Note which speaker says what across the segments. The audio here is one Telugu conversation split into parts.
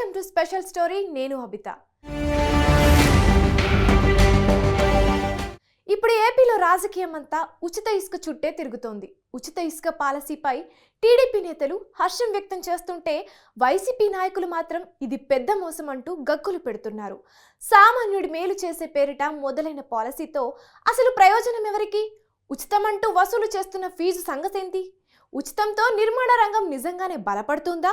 Speaker 1: వెల్కమ్ టు స్పెషల్ స్టోరీ నేను హబిత. ఇప్పుడు ఏపీలో రాజకీయం అంతా ఉచిత ఇసుక చుట్టే తిరుగుతోంది. ఉచిత ఇసుక పాలసీపై టీడీపీ నేతలు హర్షం వ్యక్తం చేస్తుంటే వైసీపీ నాయకులు మాత్రం ఇది పెద్ద మోసం అంటూ గగ్గులు పెడుతున్నారు. సామాన్యుడి మేలు చేసే పేరిట మొదలైన పాలసీతో అసలు ప్రయోజనం ఎవరికి? ఉచితమంటూ వసూలు చేస్తున్న ఫీజు సంగతేంటి? ఉచితంతో నిర్మాణ రంగం నిజంగానే బలపడుతుందా?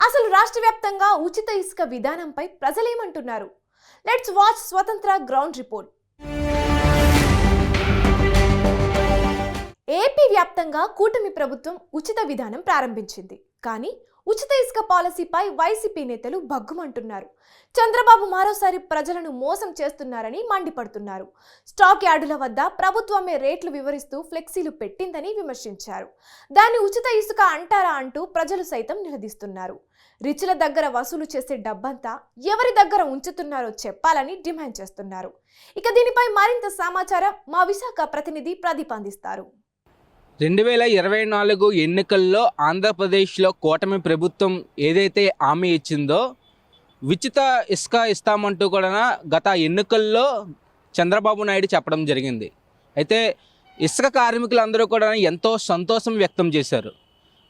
Speaker 1: అసలు రాష్ట్ర వ్యాప్తంగా ఉచిత ఇసుక విధానంపై ప్రజలేమంటున్నారు. Let's watch Swatantra ground report. AP వ్యాప్తంగా కూటమి ప్రభుత్వం ఉచిత విధానం ప్రారంభించింది. కానీ ఉచిత ఇసుక పాలసీపై వైసీపీ నేతలు భగ్గుమంటున్నారు. చంద్రబాబు మరోసారి ప్రజలను మోసం చేస్తున్నారని మండిపడుతున్నారు. స్టాక్ యార్డుల వద్ద ప్రభుత్వమే రేట్లు వివరిస్తూ ఫ్లెక్సీలు పెట్టిందని విమర్శించారు. దాన్ని ఉచిత ఇసుక అంటారా అంటూ ప్రజలు సైతం నిలదీస్తున్నారు. రిచుల దగ్గర వసూలు చేసే డబ్బంతా ఎవరి దగ్గర ఉంచుతున్నారో చెప్పాలని డిమాండ్ చేస్తున్నారు. ఇక దీనిపై మరింత సమాచారం మా విశాఖ ప్రతినిధి ప్రదీప్ అందిస్తారు.
Speaker 2: రెండు వేల ఇరవై నాలుగు ఎన్నికల్లో ఆంధ్రప్రదేశ్లో కూటమి ప్రభుత్వం ఏదైతే హామీ ఇచ్చిందో ఉచిత ఇసుక ఇస్తామంటూ కూడా గత ఎన్నికల్లో చంద్రబాబు నాయుడు చెప్పడం జరిగింది. అయితే ఇసుక కార్మికులందరూ కూడా ఎంతో సంతోషం వ్యక్తం చేశారు.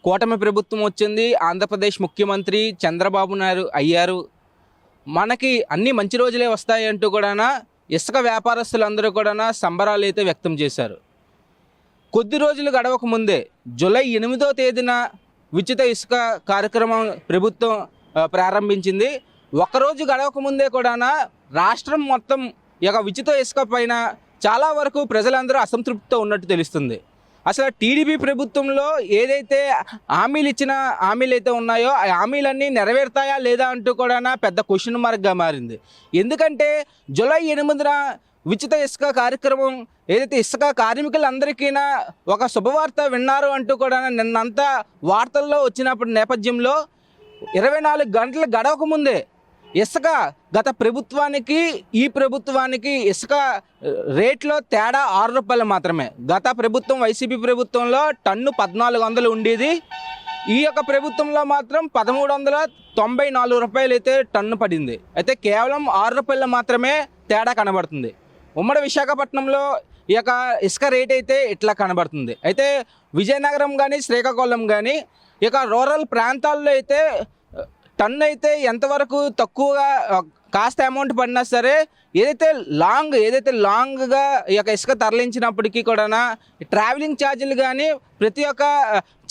Speaker 2: కూటమి ప్రభుత్వం వచ్చింది ఆంధ్రప్రదేశ్ ముఖ్యమంత్రి చంద్రబాబు నాయుడు అయ్యారు. మనకి అన్ని మంచి రోజులే వస్తాయి అంటూ కూడా ఇసుక వ్యాపారస్తులందరూ కూడా సంబరాలు అయితే వ్యక్తం చేశారు. కొద్ది రోజులు గడవక ముందే జూలై ఎనిమిదో తేదీన ఉచిత ఇసుక కార్యక్రమం ప్రభుత్వం ప్రారంభించింది. ఒకరోజు గడవక ముందే కూడా రాష్ట్రం మొత్తం ఇక యొక్క ఉచిత ఇసుక పైన చాలా వరకు ప్రజలందరూ అసంతృప్తితో ఉన్నట్టు తెలుస్తుంది. అసలు టీడీపీ ప్రభుత్వంలో ఏదైతే హామీలు ఇచ్చిన హామీలు అయితే ఉన్నాయో ఆ హామీలన్నీ నెరవేరుతాయా లేదా అంటూ కూడా పెద్ద క్వశ్చన్ మార్క్గా మారింది. ఎందుకంటే జూలై ఎనిమిదిన ఉచిత ఇసుక కార్యక్రమం ఏదైతే ఇసుక కార్మికులందరికీనా ఒక శుభవార్త విన్నారు అంటూ కూడా నిన్నంతా వార్తల్లో వచ్చినప్పుడు నేపథ్యంలో ఇరవై నాలుగు గంటలు గడవక ముందే ఇసుక గత ప్రభుత్వానికి ఈ ప్రభుత్వానికి ఇసుక రేట్లో తేడా ఆరు రూపాయలు మాత్రమే. గత ప్రభుత్వం వైసీపీ ప్రభుత్వంలో టన్ను పద్నాలుగు వందలు ఉండేది. ఈ యొక్క ప్రభుత్వంలో మాత్రం పదమూడు వందల తొంభై నాలుగు రూపాయలు అయితే టన్ను పడింది. అయితే కేవలం ఆరు రూపాయలు మాత్రమే తేడా కనబడుతుంది. ఉమ్మడి విశాఖపట్నంలో ఈ యొక్క ఇసుక రేట్ అయితే ఇట్లా కనబడుతుంది. అయితే విజయనగరం కానీ శ్రీకాకుళం కానీ ఈ యొక్క రూరల్ ప్రాంతాల్లో అయితే టన్ను అయితే ఎంతవరకు తక్కువగా కాస్త అమౌంట్ పడినా సరే ఏదైతే లాంగ్ ఏదైతే లాంగ్గా ఈ యొక్క ఇసుక తరలించినప్పటికీ కూడా ట్రావెలింగ్ ఛార్జీలు కానీ ప్రతి ఒక్క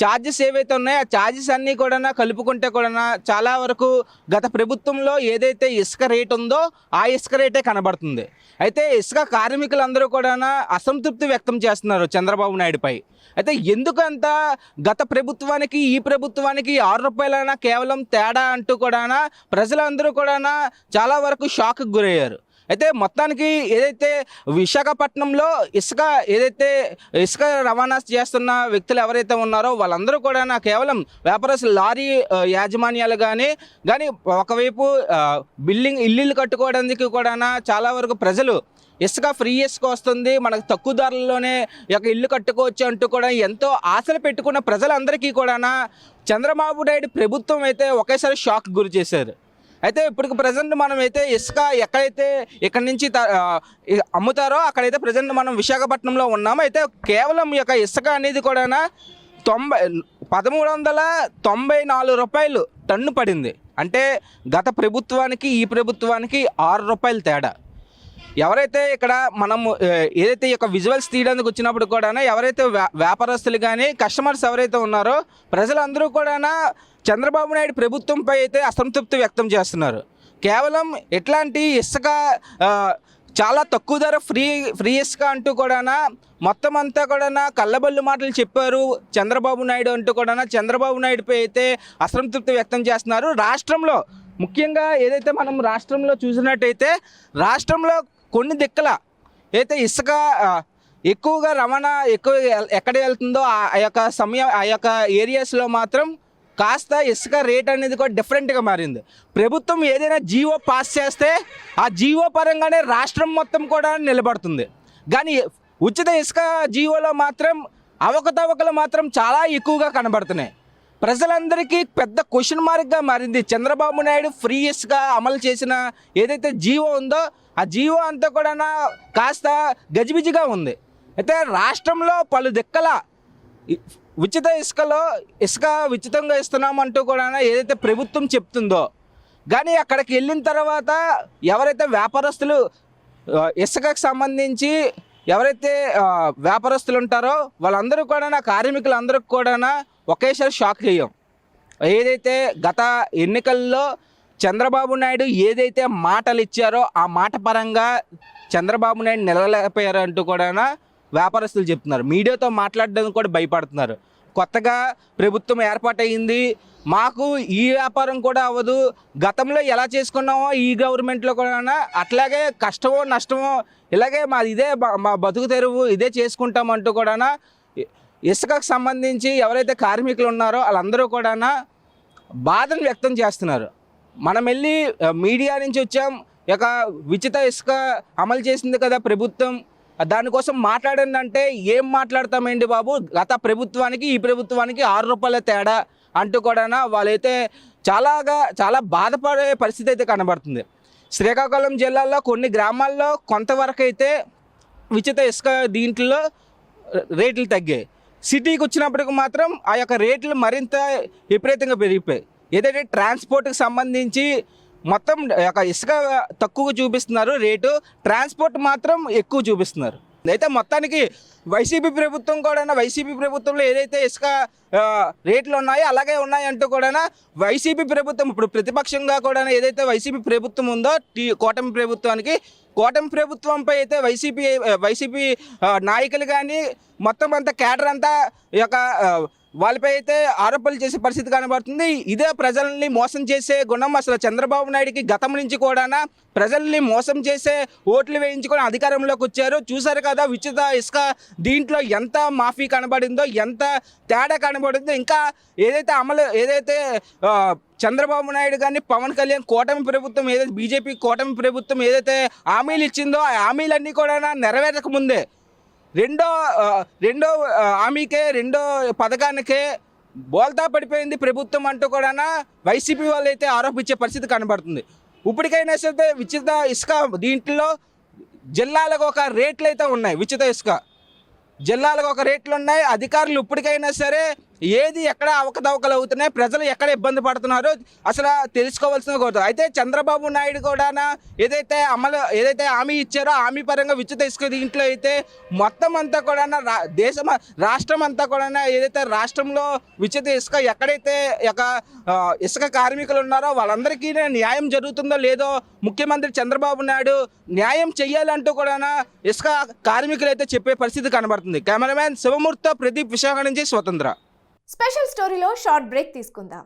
Speaker 2: ఛార్జెస్ ఏవైతే ఉన్నాయో ఆ ఛార్జెస్ అన్నీ కూడా కలుపుకుంటే కూడా చాలా వరకు గత ప్రభుత్వంలో ఏదైతే ఇసుక రేట్ ఉందో ఆ ఇసుక రేటే కనబడుతుంది. అయితే ఇసుక కార్మికులందరూ కూడా అసంతృప్తి వ్యక్తం చేస్తున్నారు చంద్రబాబు నాయుడుపై. అయితే ఎందుకంత గత ప్రభుత్వానికి ఈ ప్రభుత్వానికి ఆరు రూపాయలైనా కేవలం తేడా అంటూ కూడా ప్రజలందరూ కూడా చాలా వరకు షాక్కి గురయ్యారు. అయితే మొత్తానికి ఏదైతే విశాఖపట్నంలో ఇసుక ఏదైతే ఇసుక రవాణా చేస్తున్న వ్యక్తులు ఎవరైతే ఉన్నారో వాళ్ళందరూ కూడా కేవలం వ్యాపారస్తులు లారీ యాజమాన్యాలు కానీ కానీ ఒకవైపు బిల్డింగ్ ఇల్లులు కట్టుకోవడానికి కూడా చాలా వరకు ప్రజలు ఇసుక ఫ్రీ ఇసుక వస్తుంది. మనకు తక్కువ ధరల్లోనే ఒక యొక్క ఇల్లు కట్టుకోవచ్చు అంటూ కూడా ఎంతో ఆశలు పెట్టుకున్న ప్రజలందరికీ కూడా చంద్రబాబు నాయుడు ప్రభుత్వం అయితే ఒకేసారి షాక్ గురి చేశారు. అయితే ఇప్పటికి ప్రజెంట్ మనం అయితే ఇసుక ఎక్కడైతే ఇక్కడ నుంచి త- అమ్ముతారో అక్కడైతే ప్రజెంట్ మనం విశాఖపట్నంలో ఉన్నాము అయితే కేవలం ఈ యొక్క ఇసుక అనేది కూడా తొంభై పదమూడు వందల తొంభై నాలుగు రూపాయలు టన్ను పడింది. అంటే గత ప్రభుత్వానికి ఈ ప్రభుత్వానికి ఆరు రూపాయలు తేడా. ఎవరైతే ఇక్కడ మనము ఏదైతే ఈ యొక్క విజువల్స్ తీయడానికి వచ్చినప్పుడు కూడా ఎవరైతే వ్యా- వ్యాపారస్తులు కానీ కస్టమర్స్ ఎవరైతే ఉన్నారో ప్రజలందరూ కూడా చంద్రబాబు నాయుడు ప్రభుత్వంపై అయితే అసంతృప్తి వ్యక్తం చేస్తున్నారు. కేవలం ఎట్లాంటి ఇసుక చాలా తక్కువ ధర ఫ్రీ ఫ్రీ ఇసుక అంటూ కూడా మొత్తం అంతా కూడా కళ్ళబల్లు మాటలు చెప్పారు చంద్రబాబు నాయుడు అంటూ కూడా చంద్రబాబు నాయుడుపై అయితే అసంతృప్తి వ్యక్తం చేస్తున్నారు. రాష్ట్రంలో ముఖ్యంగా ఏదైతే మనం రాష్ట్రంలో చూసినట్టయితే రాష్ట్రంలో కొన్ని దిక్కల అయితే ఇసుక ఎక్కువగా రవాణా ఎక్కువ ఎక్కడ వెళ్తుందో ఆ యొక్క సమయం ఆ యొక్క ఏరియాస్లో మాత్రం కాస్త ఇసుక రేట్ అనేది కూడా డిఫరెంట్గా మారింది. ప్రభుత్వం ఏదైనా జీవో పాస్ చేస్తే ఆ జీవో పరంగానే రాష్ట్రం మొత్తం కూడా నిలబడుతుంది. కానీ ఉచిత ఇసుక జీవోలో మాత్రం అవకతవకలు మాత్రం చాలా ఎక్కువగా కనబడుతున్నాయి. ప్రజలందరికీ పెద్ద క్వశ్చన్ మార్క్గా మారింది. చంద్రబాబు నాయుడు ఫ్రీ ఇసుక అమలు చేసిన ఏదైతే జీవో ఉందో ఆ జీవో అంతా కూడా కాస్త గజిబిజిగా ఉంది. అయితే రాష్ట్రంలో పలు దిక్కల ఉచిత ఇసుకలో ఇసుక ఉచితంగా ఇస్తున్నామంటూ కూడా ఏదైతే ప్రభుత్వం చెప్తుందో కానీ అక్కడికి వెళ్ళిన తర్వాత ఎవరైతే వ్యాపారస్తులు ఇసుకకు సంబంధించి ఎవరైతే వ్యాపారస్తులు ఉంటారో వాళ్ళందరూ కూడా కార్మికులు అందరికి కూడా ఒకేసారి షాక్ చేయం ఏదైతే గత ఎన్నికల్లో చంద్రబాబు నాయుడు ఏదైతే మాటలు ఇచ్చారో ఆ మాట పరంగా చంద్రబాబు నాయుడు నిలలేకపోయారు అంటూ కూడా వ్యాపారస్తులు చెప్తున్నారు. మీడియాతో మాట్లాడడానికి కూడా భయపడుతున్నారు. కొత్తగా ప్రభుత్వం ఏర్పాటయింది మాకు ఈ వ్యాపారం కూడా అవ్వదు. గతంలో ఎలా చేసుకున్నామో ఈ గవర్నమెంట్లో కూడా అట్లాగే కష్టమో నష్టమో ఇలాగే మా ఇదే బ- మా బతుకు తెరువు ఇదే చేసుకుంటాం అంటూ కూడా ఇసుకకు సంబంధించి ఎవరైతే కార్మికులు ఉన్నారో వాళ్ళందరూ కూడా బాధను వ్యక్తం చేస్తున్నారు. మనం వెళ్ళి మీడియా నుంచి వచ్చాం. ఇక యొక్క ఉచిత ఇసుక అమలు చేసింది కదా ప్రభుత్వం. దానికోసం మాట్లాడిందంటే ఏం మాట్లాడతామండి బాబు? గత ప్రభుత్వానికి ఈ ప్రభుత్వానికి ఆరు రూపాయల తేడా అంటూ కూడా వాళ్ళైతే చాలాగా చాలా బాధపడే పరిస్థితి అయితే కనబడుతుంది. శ్రీకాకుళం జిల్లాలో కొన్ని గ్రామాల్లో కొంతవరకు అయితే ఉచిత ఇసుక దీంట్లో రేట్లు తగ్గాయి. సిటీకి వచ్చినప్పటికి మాత్రం ఆ యొక్క రేట్లు మరింత విపరీతంగా పెరిగిపోయాయి. ఏదైతే ట్రాన్స్పోర్ట్కి సంబంధించి మొత్తం ఇసుక తక్కువ చూపిస్తున్నారు. రేటు ట్రాన్స్పోర్ట్ మాత్రం ఎక్కువ చూపిస్తున్నారు. అయితే మొత్తానికి వైసీపీ ప్రభుత్వం కూడా వైసీపీ ప్రభుత్వంలో ఏదైతే ఇసుక రేట్లు ఉన్నాయో అలాగే ఉన్నాయంటూ కూడా వైసీపీ ప్రభుత్వం ఇప్పుడు ప్రతిపక్షంగా కూడా ఏదైతే వైసీపీ ప్రభుత్వం ఉందో టీ కూటమి ప్రభుత్వానికి కూటమి ప్రభుత్వంపై అయితే వైసీపీ వైసీపీ నాయకులు కానీ మొత్తం అంతా కేటర్ అంతా ఈ యొక్క వాళ్ళపై అయితే ఆరోపణలు చేసే పరిస్థితి కనబడుతుంది. ఇదే ప్రజల్ని మోసం చేసే గుణం అసలు చంద్రబాబు నాయుడికి గతం నుంచి కూడా ప్రజల్ని మోసం చేసే ఓట్లు వేయించుకొని అధికారంలోకి వచ్చారు. చూసారు కదా ఉచిత ఇసుక దీంట్లో ఎంత మాఫీ కనబడిందో ఎంత తేడా కనబడిందో. ఇంకా ఏదైతే అమలు ఏదైతే చంద్రబాబు నాయుడు కానీ పవన్ కళ్యాణ్ కూటమి ప్రభుత్వం ఏదైతే బీజేపీ కూటమి ప్రభుత్వం ఏదైతే హామీలు ఇచ్చిందో ఆ హామీలన్నీ కూడా నెరవేరక ముందే రెండో రెండో హామీకే రెండో పథకానికే బోల్తా పడిపోయింది ప్రభుత్వం అంటూ కూడా వైసీపీ వాళ్ళు అయితే ఆరోపించే పరిస్థితి కనబడుతుంది. ఇప్పటికైనా సరే ఉచిత ఇసుక దీంట్లో జిల్లాలకు ఒక రేట్లు అయితే ఉన్నాయి ఉచిత ఇసుక. జిల్లాలకు ఒక రేట్లు ఉన్నాయి అధికారులు ఇప్పటికైనా సరే ఏది ఎక్కడ అవకతవకలు అవుతున్నాయి ప్రజలు ఎక్కడ ఇబ్బంది పడుతున్నారు అసలు తెలుసుకోవాల్సిన కోరు అయితే చంద్రబాబు నాయుడు కూడా ఏదైతే అమలు ఏదైతే హామీ ఇచ్చారో హామీ పరంగా ఉచిత ఇసుక దీంట్లో అయితే మొత్తం అంతా కూడా రా దేశం రాష్ట్రం అంతా కూడా ఏదైతే రాష్ట్రంలో ఉచిత ఇసుక ఎక్కడైతే యొక్క ఇసుక కార్మికులు ఉన్నారో వాళ్ళందరికీ న్యాయం జరుగుతుందో లేదో ముఖ్యమంత్రి చంద్రబాబు నాయుడు న్యాయం చెయ్యాలంటూ కూడా ఇసుక కార్మికులు అయితే చెప్పే పరిస్థితి కనబడుతుంది. కెమెరామ్యాన్ శివమూర్తితో ప్రదీప్ విశాఖ నుంచి స్వతంత్ర.
Speaker 1: స్పెషల్ స్టోరీలో షార్ట్ బ్రేక్ తీసుకుందాం.